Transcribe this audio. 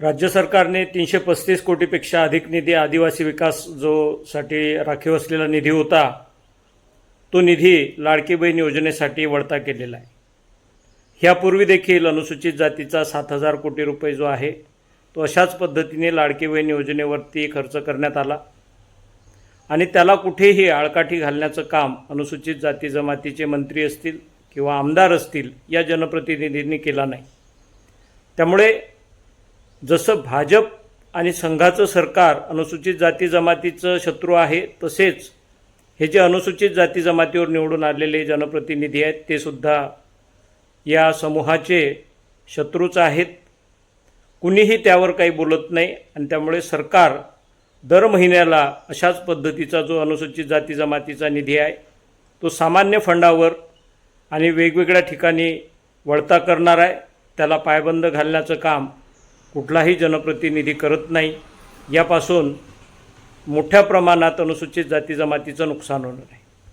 राज्य सरकारने तीनशे पस्तीस कोटीपेक्षा अधिक निधी आदिवासी विकास जो साठी राखीव असलेला निधी होता. तो निधी लाडकी बहीण योजनेसाठी वळता केलेला आहे. ह्यापूर्वी देखील अनुसूचित जातीचा सात हजार कोटी रुपये जो आहे तो अशाच पद्धतीने लाडकी बहीण योजनेवरती खर्च करण्यात आला. आणि त्याला कुठेही आळकाठी घालण्याचं काम अनुसूचित जाती जमातीचे मंत्री असतील किंवा आमदार असतील या जनप्रतिनिधींनी केला नाही. त्यामुळे जसं भाजप आणि संघाचं सरकार अनुसूचित जाती जमातीचं शत्रू आहे तसेच हे जे अनुसूचित जाती जमातीवर निवडून आलेले जनप्रतिनिधी आहेत ते सुद्धा या समूहाचे शत्रूच आहेत. कुणीही त्यावर काही बोलत नाही आणि त्यामुळे सरकार दर महिन्याला अशाच पद्धतीचा जो अनुसूचित जाती जमातीचा निधी आहे तो सामान्य फंडावर आणि वेगवेगळ्या ठिकाणी वळता करणार आहे. त्याला पायबंद घालण्याचं काम कुठलाही जनप्रतिनिधी करत नाही. यापासून मोठ्या प्रमाणात अनुसूचित जाती जमातीचं नुकसान होणार आहे.